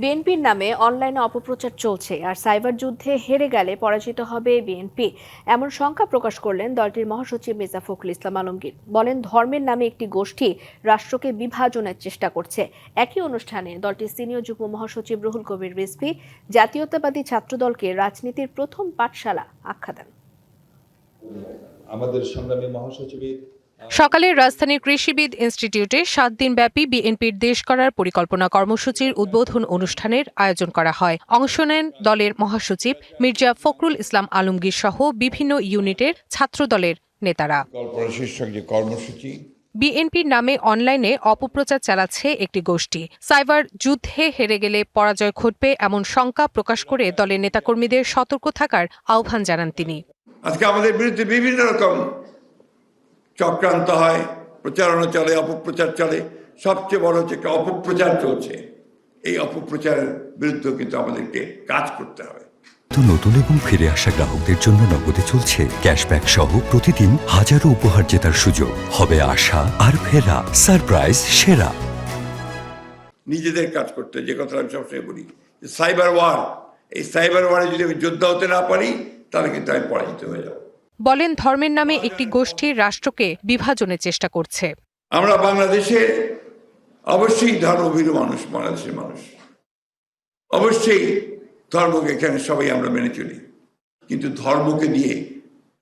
বিএনপির নামে অনলাইনে অপপ্রচার চলছে আর সাইবার যুদ্ধে হেরে গেলে পরাজিত হবে বিএনপি। এমন শঙ্কা প্রকাশ করলেন দলটির মহাসচিব মির্জা ফখরুল ইসলাম আলমগীর। বলেন, ধর্মের নামে একটি গোষ্ঠী রাষ্ট্রকে বিভাজনের চেষ্টা করছে। একই অনুষ্ঠানে দলটির সিনিয়র যুগ্ম মহাসচিব রুহুল কবির রিজভী জাতীয়তাবাদী ছাত্রদলকে রাজনীতির প্রথম পাঠশালা আখ্যা দেন। আমাদের সংগ্রামী মহাসচিবের সকালে রাজধানীর কৃষিবিদ ইনস্টিটিউটে সাত দিনব্যাপী বিএনপির দেশ করার পরিকল্পনা কর্মসূচির উদ্বোধন অনুষ্ঠানের আয়োজন করা হয়। অংশ নেন দলের মহাসচিব মির্জা ফখরুল ইসলাম আলমগীর সহ বিভিন্ন ইউনিটের নেতারা। শীর্ষক যে কর্মসূচি বিএনপির নামে অনলাইনে অপপ্রচার চালাচ্ছে একটি গোষ্ঠী। সাইবার যুদ্ধে হেরে গেলে পরাজয় ঘটবে এমন শঙ্কা প্রকাশ করে দলের নেতাকর্মীদের সতর্ক থাকার আহ্বান জানান তিনি। আজকে আমাদের বিরুদ্ধে বিভিন্ন রকম চক্রান্ত হয় প্রচারণা চলে অপপ্রচার চলে। সবচেয়ে বড় হচ্ছে একটা অপপ্রচার চলছে। এই অপপ্রচারের বিরুদ্ধে কিন্তু আমাদেরকে কাজ করতে হবে। তো নতুন এবং ফিরে আসা গ্রাহকদের জন্য নগদে চলছে ক্যাশব্যাক সহ প্রতিদিন হাজারো উপহার জেতার সুযোগ। হবে আশা আর ফেরা সারপ্রাইজ সেরা। নিজেদের কাজ করতে যে কথা আমি সবসময় বলি সাইবার ওয়ার এই সাইবার ওয়ারে যদি আমি যোদ্ধা হতে না পারি তাহলে কিন্তু আমি পরাজিত হয়ে যাব। বলেন ধর্মের নামে একটি গোষ্ঠীর রাষ্ট্রকে বিভাজনের চেষ্টা করছে। আমরা বাংলাদেশে অবশ্যই ধর্মভীরু মানুষ বাংলাদেশের মানুষ। অবশ্যই ধর্মকে এখানে সবাই আমরা মেনে চলি। কিন্তু ধর্মকে দিয়ে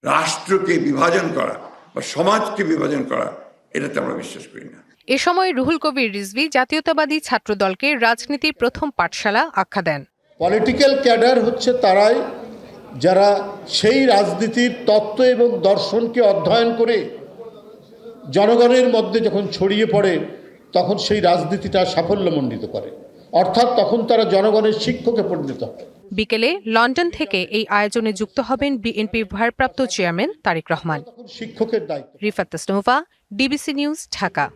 রাষ্ট্রকে বিভাজন করা বা সমাজকে বিভাজন করা এটাতে আমরা বিশ্বাস করি না। এ সময় রুহুল কবির রিজভী জাতীয়তাবাদী ছাত্রদলকে রাজনীতির প্রথম পাঠশালা আখ্যা দেন। পলিটিক্যাল ক্যাডার হচ্ছে তারাই যারা সেই রাজনীতির তত্ত্ব এবং দর্শনকে অধ্যয়ন করে জনগণের মধ্যে যখন ছড়িয়ে পড়ে তখন সেই রাজনীতিটা সাফল্যমণ্ডিত করে। অর্থাৎ তখন তারা জনগণের শিক্ষকে পরিণত হয় বিকেলে লন্ডন থেকে এই আয়োজনে যুক্ত হবেন বিএনপির ভারপ্রাপ্ত চেয়ারম্যান তারেক রহমান। শিক্ষকের দায়িত্ব। Rifat Tasnova DBC news Dhaka.